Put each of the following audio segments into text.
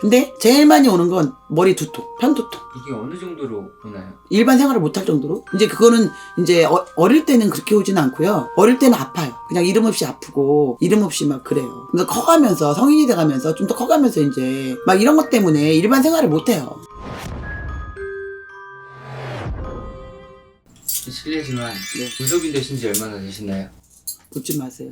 근데 제일 많이 오는 건 머리 두통, 편두통. 이게 어느 정도로 오나요? 일반 생활을 못할 정도로 이제 그거는 이제 어, 릴 때는 그렇게 오지는 않고요 어릴 때는 아파요 그냥 이름 없이 아프고 이름 없이 막 그래요 근데 커가면서 성인이 돼가면서 좀 더 커가면서 이제 막 이런 것 때문에 일반 생활을 못해요 실례지만 네. 무속인 되신 지 얼마나 되셨나요? 묻지 마세요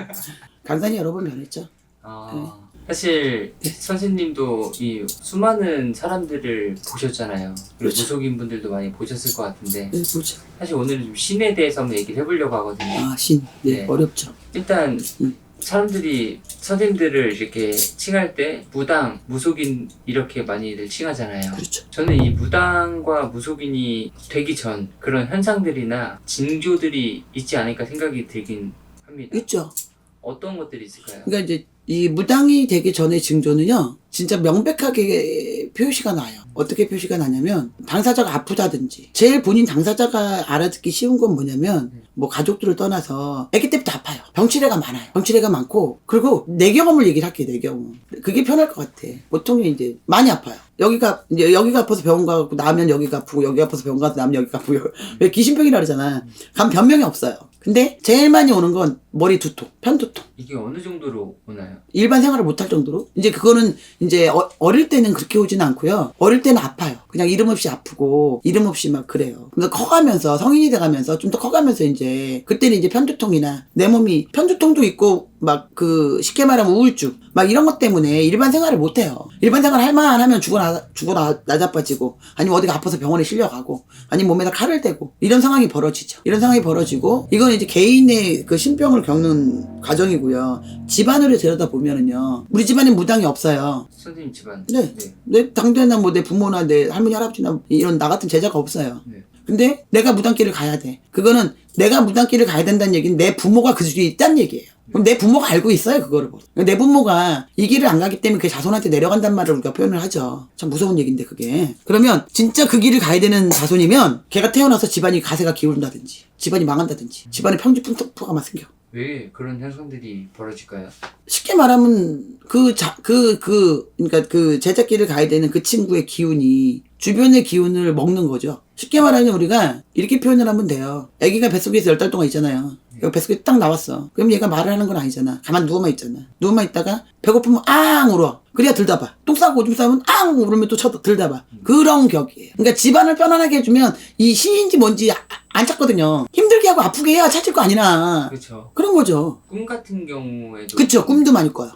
강산이 여러 번 변했죠 아, 네. 사실 선생님도 이 수많은 사람들을 보셨잖아요. 그리고 그렇죠. 무속인 분들도 많이 보셨을 것 같은데 네 보죠 사실 오늘은 좀 신에 대해서 한번 얘기를 해보려고 하거든요. 아 신 네, 네. 어렵죠 일단 음. 사람들이 선생님들을 이렇게 칭할 때 무당, 무속인 이렇게 많이들 칭하잖아요. 그렇죠 저는 이 무당과 무속인이 되기 전 그런 현상들이나 징조들이 있지 않을까 생각이 들긴 합니다. 있죠 어떤 것들이 있을까요? 그러니까 이제 이 무당이 되기 전의 징조는요, 진짜 명백하게 표시가 나요. 어떻게 표시가 나냐면, 당사자가 아프다든지, 제일 본인 당사자가 알아듣기 쉬운 건 뭐냐면, 뭐 가족들을 떠나서, 아기 때부터 아파요. 병치레가 많아요. 병치레가 많고, 그리고 내 경험을 얘기를 할게요, 내 경험. 그게 편할 것 같아. 보통 이제 많이 아파요. 여기가, 이제 여기가 아파서 병원 가고 나면 여기가 아프고, 여기 아파서 병원 가서 나면 여기가 아프고, 왜 귀신병이라 그러잖아. 간 변명이 없어요. 근데 제일 많이 오는 건 머리 두통, 편두통. 이게 어느 정도로 오나요? 일반 생활을 못할 정도로? 이제 그거는 이제 어, 어릴 때는 그렇게 오지는 않고요. 어릴 때는 아파요. 그냥 이름 없이 아프고 이름 없이 막 그래요. 근데 커가면서 성인이 돼가면서 좀 더 커가면서 이제 그때는 이제 편두통이나 내 몸이 편두통도 있고 막 그 쉽게 말하면 우울증 막 이런 것 때문에 일반 생활을 못해요. 일반 생활 할만 하면 죽어 나 죽어 나, 나자빠지고 아니면 어디가 아파서 병원에 실려가고 아니면 몸에다 칼을 대고 이런 상황이 벌어지죠. 이런 상황이 벌어지고 이건 이제 개인의 그 신병을 겪는 과정이고요. 집안으로 들여다 보면은요 우리 집안에 무당이 없어요. 선생님 집안. 네. 내 당대나 뭐 내 부모나 내 할머니 할아버지나 이런 나 같은 제자가 없어요. 네. 근데 내가 무당길을 가야 돼. 그거는 내가 무당길을 가야 된다는 얘기는 내 부모가 그 주위에 있다는 얘기예요. 그럼 내 부모가 알고 있어요 그거를 내 부모가 이 길을 안 가기 때문에 그 자손한테 내려간단 말을 우리가 표현을 하죠. 참 무서운 얘기인데 그게. 그러면 진짜 그 길을 가야 되는 자손이면 걔가 태어나서 집안이 가세가 기울다든지 집안이 망한다든지 집안에 평지풍토가 생겨 왜 그런 현상들이 벌어질까요? 쉽게 말하면 그 자, 그, 그, 그러니까 그 제작길을 가야 되는 그 친구의 기운이 주변의 기운을 먹는 거죠. 쉽게 말하면 우리가 이렇게 표현을 하면 돼요. 아기가 뱃속에서 열 달 동안 있잖아요. 여기 뱃속에 딱 나왔어. 그럼 얘가 말을 하는 건 아니잖아. 가만 누워만 있잖아. 누워만 있다가 배고프면 앙 울어. 그래야 들다 봐. 똥 싸고 오줌 싸면 앙 울으면 또 쳐도 들다 봐. 그런 격이에요. 그러니까 집안을 편안하게 해주면 이 신인지 뭔지 아- 안 찾거든요. 힘들게 하고 아프게 해야 찾을 거 아니나. 그렇죠. 그런 거죠. 꿈 같은 경우에도 그쵸. 꿈도 많이 꿔요.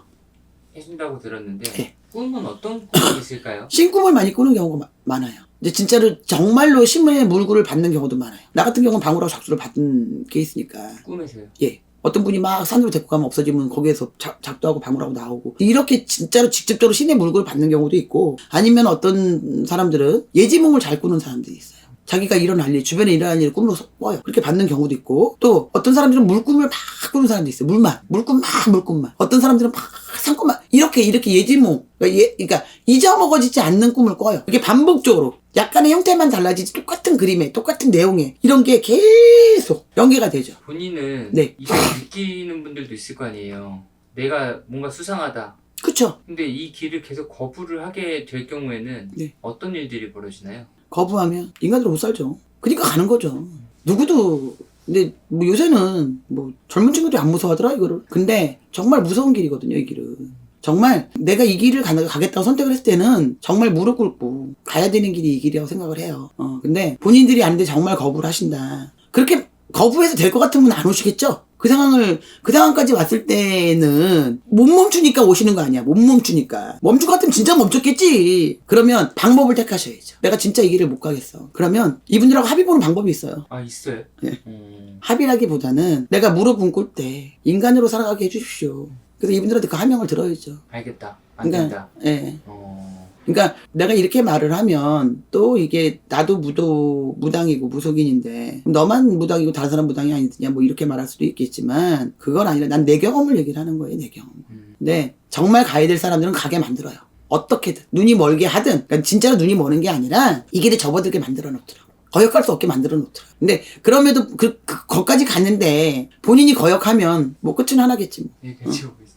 해준다고 들었는데 네. 꿈은 어떤 꿈이 있을까요? 신 꿈을 많이 꾸는 경우가 마- 많아요. 이제 진짜로 정말로 신문의 물구를 받는 경우도 많아요. 나 같은 경우는 방울하고 작두를 받은 케이스니까. 꿈에서요. 예. 어떤 분이 막 산으로 데리고 가면 없어지면 거기에서 작, 작두하고 방울하고 나오고 이렇게 진짜로 직접적으로 신의 물구를 받는 경우도 있고 아니면 어떤 사람들은 예지몽을 잘 꾸는 사람들이 있어요. 자기가 일어날 일, 주변에 일어날 일을 꿈으로 꿔요. 그렇게 받는 경우도 있고 또 어떤 사람들은 물꿈을 막 꾸는 사람도 있어요. 물만, 물꿈 막 물꿈만. 어떤 사람들은 막 산꿈만 이렇게 이렇게 예지몽, 그러니까, 예, 그러니까 잊어먹어지지 않는 꿈을 꿔요. 이게 반복적으로 약간의 형태만 달라지지 똑같은 그림에 똑같은 내용에 이런 게 계속 연계가 되죠. 본인은 네. 이걸 느끼는 분들도 있을 거 아니에요. 내가 뭔가 수상하다. 그쵸? 근데 이 길을 계속 거부를 하게 될 경우에는 네. 어떤 일들이 벌어지나요? 거부하면 인간으로 못 살죠. 그러니까 가는 거죠. 누구도 근데 뭐 요새는 뭐 젊은 친구들이 안 무서워하더라 이거를. 근데 정말 무서운 길이거든요 이 길은. 정말 내가 이 길을 가, 가겠다고 선택을 했을 때는 정말 무릎 꿇고 가야 되는 길이 이 길이라고 생각을 해요. 어 근데 본인들이 아는데 정말 거부를 하신다. 그렇게 거부해서 될 것 같으면 안 오시겠죠? 그 상황을, 그 상황까지 왔을 때는 못 멈추니까 오시는 거 아니야. 못 멈추니까. 멈출 것 같으면 진짜 멈췄겠지. 그러면 방법을 택하셔야죠. 내가 진짜 이 길을 못 가겠어. 그러면 이분들하고 합의 보는 방법이 있어요. 아 있어요? 네. 음, 합의라기보다는 내가 무릎은 꿇을 때 인간으로 살아가게 해주십시오. 그래서 이분들한테 그 하명을 들어야죠. 알겠다. 안 된다. 예. 어, 그러니까 내가 이렇게 말을 하면 또 이게 나도 무도 무당이고 무속인인데 너만 무당이고 다른 사람 무당이 아니냐 뭐 이렇게 말할 수도 있겠지만 그건 아니라 난 내 경험을 얘기를 하는 거예요 내 경험. 음, 근데 정말 가야 될 사람들은 가게 만들어요. 어떻게든 눈이 멀게 하든 그러니까 진짜로 눈이 머는 게 아니라 이 길에 접어들게 만들어 놓더라고. 거역할 수 없게 만들어 놓더라고. 근데 그럼에도 그, 그 거기까지 갔는데 본인이 거역하면 뭐 끝은 하나겠지 뭐. 네, 같이 오고 있어요.